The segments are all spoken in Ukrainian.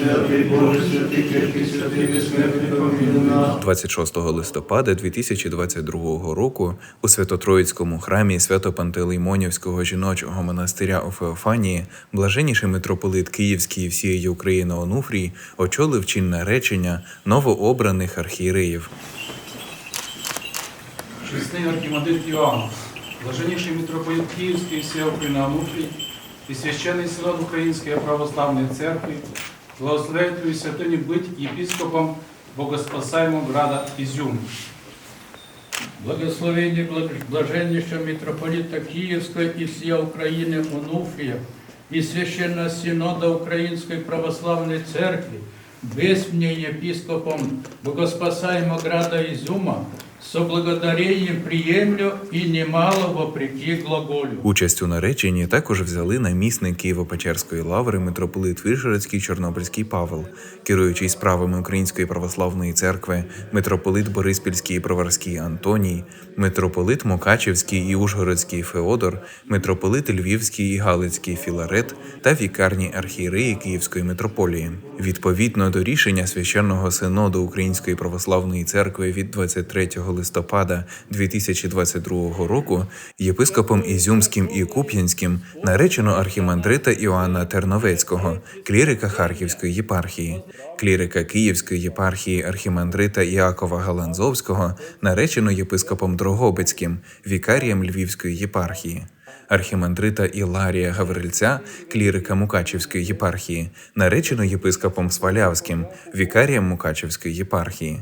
Святий Боже, святий крепкий, святий безсмертний, помилуй нас. 26 листопада 2022 року у Свято-Троїцькому храмі Свято-Пантелеймонівського жіночого монастиря у Феофанії блаженніший митрополит Київський і всієї України Онуфрій очолив чинне речення новообраних архієреїв. Чесний архімандрит Іоанн, блаженніший митрополит Київський і всія Україна Ануфрій і священний синод Української православної церкви благословляють твою святиню бути єпископом Богоспасаемого града Ізюм. Благословение благ- блаженнейшего митрополита Киевской и всей Украины Онуфрия и Священного Синода Украинской Православной Церкви, без мне епископом Богоспасаемого града Изюма, со благодарением приемлю и немало вопреки глаголю. Участь у нареченні також взяли намісник Києво-Печерської лаври митрополит Вишгородський Чорнобильський Павел, керуючий справами Української православної церкви, митрополит Бориспільський і Проварський Антоній, митрополит Мукачівський і Ужгородський Феодор, митрополит Львівський і Галицький Філарет та вікарні архієреї Київської митрополії. Відповідно до рішення священного синоду Української православної церкви від 23 листопада 2022 року єпископом Ізюмським і Куп'янським наречено архімандрита Іоанна Терновецького, клірика Харківської єпархії, клірика Київської єпархії архімандрита Іакова Галанзовського наречено єпископом Дрогобицьким, вікарієм Львівської єпархії. Архімандрита Іларія Гаврильця, клірика Мукачівської єпархії, наречено єпископом Свалявським, вікарієм Мукачівської єпархії.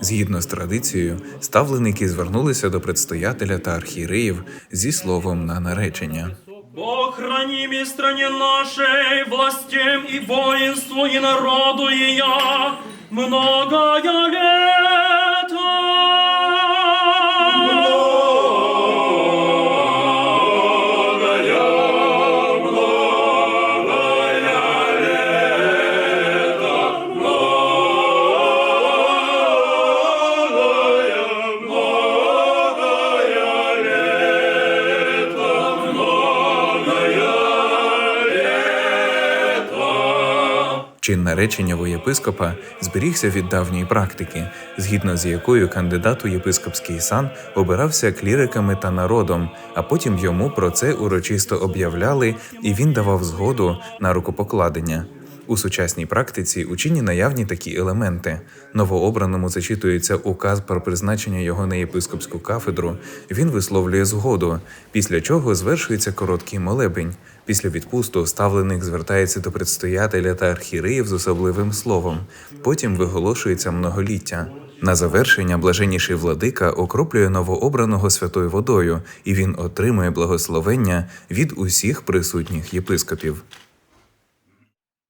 Згідно з традицією, ставленики звернулися до предстоятеля та архієреїв зі словом на наречення. Бог храни ми стране нашей, властям и воинству и народу ее я лето. Чин наречення воєпископа зберігся від давньої практики, згідно з якою кандидат у єпископський сан обирався кліриками та народом, а потім йому про це урочисто об'являли, і він давав згоду на рукопокладення. У сучасній практиці у чині наявні такі елементи. Новообраному зачитується указ про призначення його на єпископську кафедру. Він висловлює згоду, після чого звершується короткий молебень. Після відпусту ставленик звертається до предстоятеля та архіреїв з особливим словом. Потім виголошується многоліття. На завершення блаженніший владика окроплює новообраного святою водою, і він отримує благословення від усіх присутніх єпископів.